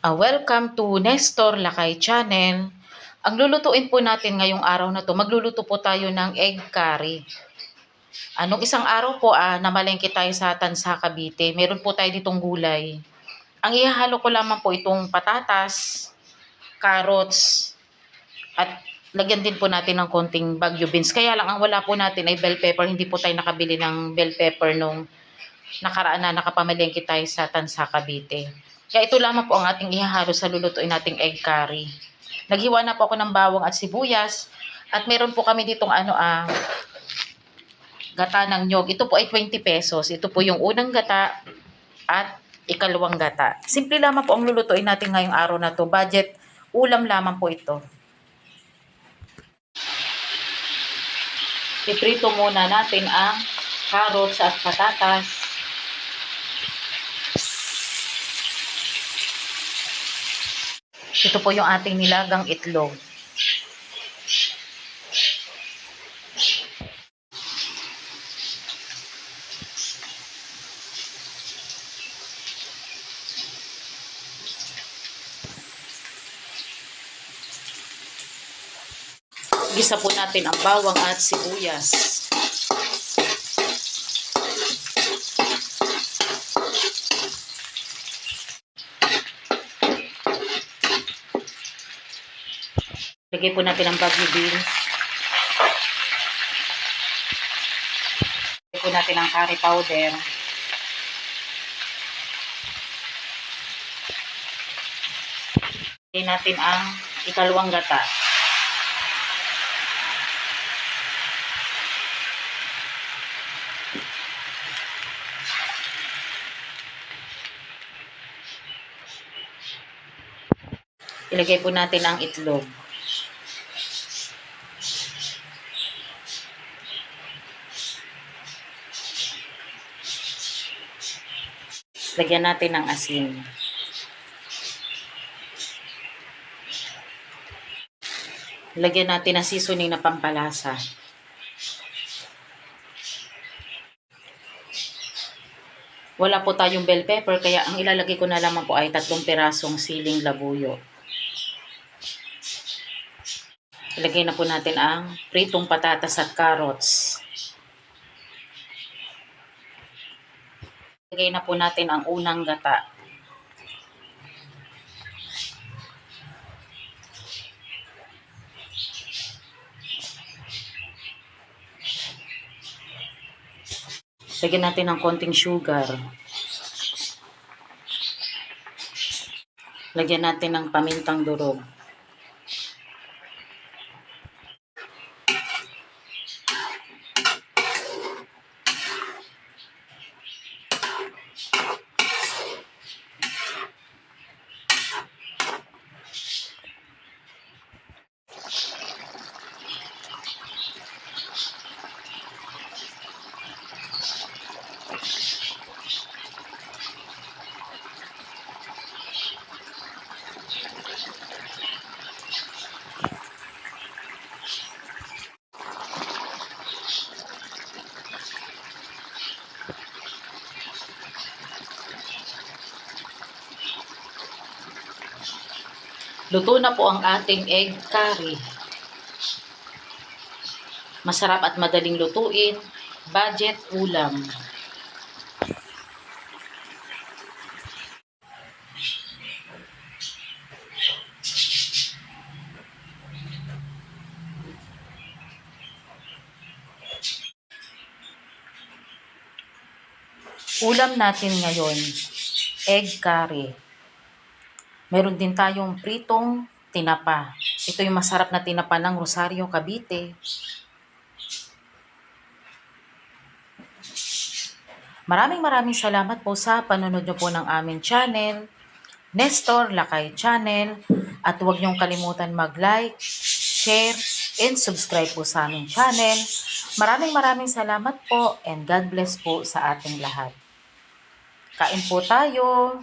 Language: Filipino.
Ah, welcome to Nestor Lakay Channel. Ang lulutuin po natin ngayong araw na to, magluluto po tayo ng egg curry. Anong isang araw po, ah, namalengke tayo sa Tansa, Cavite. Meron po tayo ditong gulay. Ang ihahalo ko lamang po itong patatas, carrots, at lagyan din po natin ng konting bagyo beans. Kaya lang ang wala po natin ay bell pepper. Hindi po tayo nakabili ng bell pepper nung nakaraan na nakapamalengke tayo sa Tansa, Cavite. Kaya ito lamang po ang ating ihahalo sa lulutuin nating egg curry. Naghiwa na po ako ng bawang at sibuyas. At meron po kami ditong ano ah, gata ng nyog. Ito po ay 20 pesos. Ito po yung unang gata at ikalawang gata. Simple lamang po ang lulutuin natin ngayong araw na to. Budget, ulam lamang po ito. Piprito muna natin ang carrots at patatas. Ito po yung ating nilagang itlog. Gisa po natin ang bawang at sibuyas. Lagay po natin ang bagyo beans. Lagay po natin ang curry powder. Lagay natin ang ikalawang gata. Ilagay po natin ang itlog. Lagyan natin ng asin. Lagyan natin ng seasoning na pampalasa. Wala po tayong bell pepper kaya ang ilalagay ko na lamang po ay tatlong pirasong siling labuyo. Ilagay na po natin ang pritong patatas at carrots. Ilagay na po natin ang unang gata. Lagyan natin ng konting sugar. Lagyan natin ng pamintang durog. Luto na po ang ating egg curry. Masarap at madaling lutuin. Budget ulam. Ulam natin ngayon, egg curry. Meron din tayong pritong tinapa. Ito yung masarap na tinapa ng Rosario, Cavite. Maraming maraming salamat po sa panonood nyo po ng aming channel, Nestor Lakay Channel. At huwag niyong kalimutan mag-like, share, and subscribe po sa aming channel. Maraming maraming salamat po and God bless po sa ating lahat. Kain po tayo.